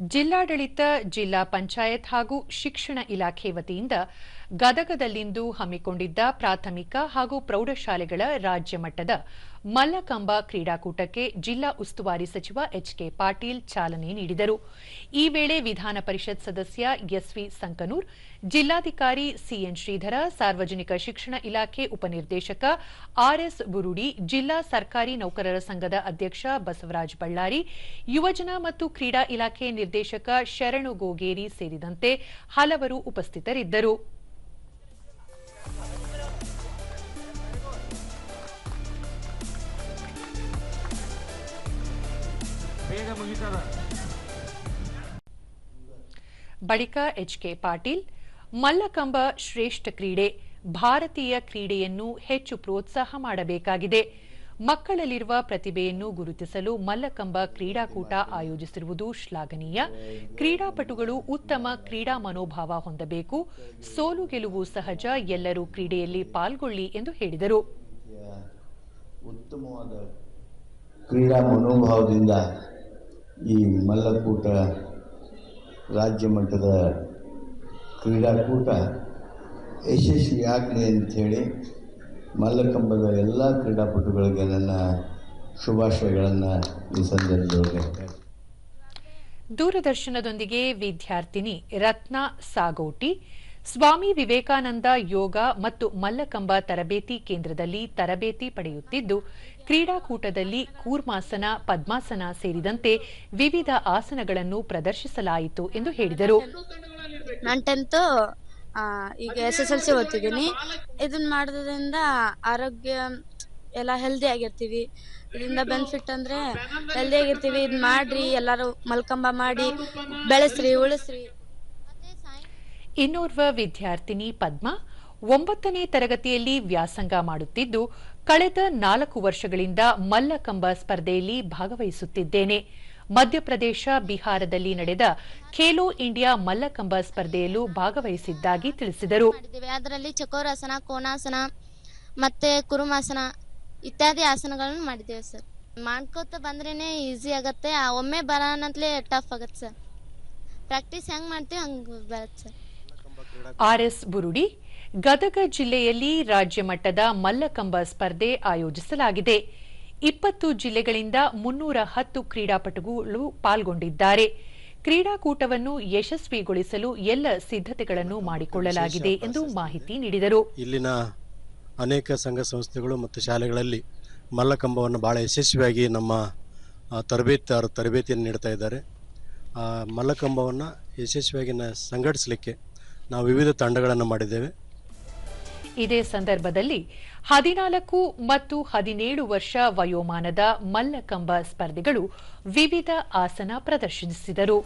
ಜಿಲ್ಲಾಡಳಿತ ಜಿಲ್ಲಾ ಪಂಚಾಯತ್ ಹಾಗೂ ಶಿಕ್ಷಣ ಇಲಾಖೆ ವತಿಯಿಂದ ಗದಗದಲ್ಲಿಂದು ಹಮ್ಮಿಕೊಂಡಿದ್ದ ಪ್ರಾಥಮಿಕ ಹಾಗೂ ಪ್ರೌಢಶಾಲೆಗಳ ರಾಜ್ಯ ಮಟ್ಟದ ಮಲ್ಲಕಂಬ ಕ್ರೀಡಾಕೂಟಕ್ಕೆ ಜಿಲ್ಲಾ ಉಸ್ತುವಾರಿ ಸಚಿವ ಎಚ್ಕೆ ಪಾಟೀಲ್ ಚಾಲನೆ ನೀಡಿದರು. ಈ ವೇಳೆ ವಿಧಾನ ಪರಿಷತ್ ಸದಸ್ಯ ಎಸ್ವಿ ಸಂಕನೂರ್, ಜಿಲ್ಲಾಧಿಕಾರಿ ಸಿಎನ್ ಶ್ರೀಧರ, ಸಾರ್ವಜನಿಕ ಶಿಕ್ಷಣ ಇಲಾಖೆ ಉಪನಿರ್ದೇಶಕ ಆರ್ಎಸ್ ಬುರುಡಿ, ಜಿಲ್ಲಾ ಸರ್ಕಾರಿ ನೌಕರರ ಸಂಘದ ಅಧ್ಯಕ್ಷ ಬಸವರಾಜ್ ಬಳ್ಳಾರಿ, ಯುವಜನ ಮತ್ತು ಕ್ರೀಡಾ ಇಲಾಖೆ ನಿರ್ದೇಶಕ ಶರಣು ಗೋಗೇರಿ ಸೇರಿದಂತೆ ಹಲವರು ಉಪಸ್ಥಿತರಿದ್ದರು. ಬೇಗ ಬಳಿಕ ಎಚ್ಕೆ ಪಾಟೀಲ್ ಮಲ್ಲಕಂಬ ಶ್ರೇಷ್ಠ ಕ್ರೀಡೆ ಭಾರತೀಯ ಕ್ರೀಡೆಯನ್ನು ಹೆಚ್ಚು ಪ್ರೋತ್ಸಾಹ ಮಾಡಬೇಕಾಗಿದೆ. ಮಕ್ಕಳಲ್ಲಿರುವ ಪ್ರತಿಭೆಯನ್ನು ಗುರುತಿಸಲು ಮಲ್ಲಕಂಬ ಕ್ರೀಡಾಕೂಟ ಆಯೋಜಿಸಿರುವುದು ಶ್ಲಾಘನೀಯ. ಕ್ರೀಡಾಪಟುಗಳು ಉತ್ತಮ ಕ್ರೀಡಾ ಮನೋಭಾವ ಹೊಂದಬೇಕು. ಸೋಲು ಗೆಲುವು ಸಹಜ ಎಲ್ಲರೂ ಕ್ರೀಡೆಯಲ್ಲಿ ಪಾಲ್ಗೊಳ್ಳಿ ಎಂದು ಹೇಳಿದರು. ಉತ್ತಮವಾದ ಕ್ರೀಡಾ ಮನೋಭಾವದಿಂದ ಈ ಮಲ್ಲಕೂಟ ರಾಜ್ಯ ಮಟ್ಟದ ಕ್ರೀಡಾಕೂಟ ಯಶಸ್ವಿಯಾಗಲಿ ಅಂಥೇಳಿ ಮಲ್ಲಕಂಬದ ಎಲ್ಲ ಕ್ರೀಡಾಪಟುಗಳಿಗೆ ನನ್ನ ಶುಭಾಶಯಗಳನ್ನು ಈ ಸಂದರ್ಭದಲ್ಲಿ. ದೂರದರ್ಶನದೊಂದಿಗೆ ವಿದ್ಯಾರ್ಥಿನಿ ರತ್ನ ಸಾಗೋಟಿ ಸ್ವಾಮಿ ವಿವೇಕಾನಂದ ಯೋಗ ಮತ್ತು ಮಲ್ಲಕಂಬ ತರಬೇತಿ ಕೇಂದ್ರದಲ್ಲಿ ತರಬೇತಿ ಪಡೆಯುತ್ತಿದ್ದು, ಕ್ರೀಡಾಕೂಟದಲ್ಲಿ ಕೂರ್ಮಾಸನ, ಪದ್ಮಾಸನ ಸೇರಿದಂತೆ ವಿವಿಧ ಆಸನಗಳನ್ನು ಪ್ರದರ್ಶಿಸಲಾಯಿತು ಎಂದು ಹೇಳಿದರು. ಟೆಂತು ಈಗ ಎಸ್ ಎಸ್ ಎಲ್ ಸಿ ಓದ್ತಿದ್ದೀನಿ. ಇದನ್ನ ಮಾಡೋದ್ರಿಂದ ಆರೋಗ್ಯ ಎಲ್ಲ ಹೆಲ್ದಿ ಆಗಿರ್ತೀವಿ. ಇದರಿಂದ ಬೆನಿಫಿಟ್ ಅಂದ್ರೆ ಹೆಲ್ದಿ ಆಗಿರ್ತೀವಿ. ಇದ್ ಮಾಡ್ರಿ, ಎಲ್ಲರೂ ಮಲ್ಕಂಬ ಮಾಡಿ, ಬೆಳೆಸ್ರಿ, ಉಳಿಸ್ರಿ. ಇನ್ನೋರ್ವ ವಿದ್ಯಾರ್ಥಿನಿ ಪದ್ಮ ಒಂಬತ್ತನೇ ತರಗತಿಯಲ್ಲಿ ವ್ಯಾಸಂಗ ಮಾಡುತ್ತಿದ್ದು, ಕಳೆದ ನಾಲ್ಕು ವರ್ಷಗಳಿಂದ ಮಲ್ಲಕಂಬ ಸ್ಪರ್ಧೆಯಲ್ಲಿ ಭಾಗವಹಿಸುತ್ತಿದ್ದೇನೆ. ಮಧ್ಯಪ್ರದೇಶ, ಬಿಹಾರದಲ್ಲಿ ನಡೆದ ಖೇಲೋ ಇಂಡಿಯಾ ಮಲ್ಲಕಂಬ ಸ್ಪರ್ಧೆಯಲ್ಲೂ ಭಾಗವಹಿಸಿದ್ದಾಗಿ ತಿಳಿಸಿದರು. ಅದರಲ್ಲಿ ಚಕೋರಾಸನ, ಕೋನಾಸನ ಮತ್ತೆ ಕುರುಮಾಸನ ಇತ್ಯಾದಿ ಆಸನಗಳನ್ನು ಮಾಡಿದ್ದೇವೆ ಸರ್. ಮಾಡ್ಕೋತ ಬಂದ್ರೇನೆ ಈಸಿ ಆಗತ್ತೆ. ಒಮ್ಮೆ ಬರೋಣಂತಲೇ ಟಫ್ ಆಗತ್ತೆ ಸರ್. ಪ್ರಾಕ್ಟೀಸ್ ಹೆಂಗ್ ಮಾಡ್ತೀವಿ ಹಂಗೆ ಬರುತ್ತೆ ಸರ್. ಆರ್ಎಸ್ ಬುರುಡಿ ಗದಗ ಜಿಲ್ಲೆಯಲ್ಲಿ ರಾಜ್ಯ ಮಟ್ಟದ ಮಲ್ಲಕಂಬ ಸ್ಪರ್ಧೆ ಆಯೋಜಿಸಲಾಗಿದೆ. ಇಪ್ಪತ್ತು ಜಿಲ್ಲೆಗಳಿಂದ ಮುನ್ನೂರ ಹತ್ತು ಕ್ರೀಡಾಪಟುಗಳು ಪಾಲ್ಗೊಂಡಿದ್ದಾರೆ. ಕ್ರೀಡಾಕೂಟವನ್ನು ಯಶಸ್ವಿಗೊಳಿಸಲು ಎಲ್ಲ ಸಿದ್ಧತೆಗಳನ್ನು ಮಾಡಿಕೊಳ್ಳಲಾಗಿದೆ ಎಂದು ಮಾಹಿತಿ ನೀಡಿದರು. ಇಲ್ಲಿನ ಅನೇಕ ಸಂಘ ಸಂಸ್ಥೆಗಳು ಮತ್ತು ಶಾಲೆಗಳಲ್ಲಿ ಮಲ್ಲಕಂಬವನ್ನು ಬಹಳ ಯಶಸ್ವಿಯಾಗಿ ನಮ್ಮ ತರಬೇತಿ ತರಬೇತಿದಾರರು ತರಬೇತಿಯನ್ನು ನೀಡ್ತಾ ಇದ್ದಾರೆ. ಮಲ್ಲಕಂಬವನ್ನು ಯಶಸ್ವಿಯಾಗಿ ಸಂಘಟಿಸಲಿಕ್ಕೆ ನಾವು ವಿವಿಧ ತಂಡಗಳನ್ನು ಮಾಡಿದ್ದೇವೆ. ಇದೇ ಸಂದರ್ಭದಲ್ಲಿ ಹದಿನಾಲ್ಕು ಮತ್ತು ಹದಿನೇಳು ವರ್ಷ ವಯೋಮಾನದ ಮಲ್ಲಕಂಬ ಸ್ಪರ್ಧಿಗಳು ವಿವಿಧ ಆಸನ ಪ್ರದರ್ಶಿಸಿದರು.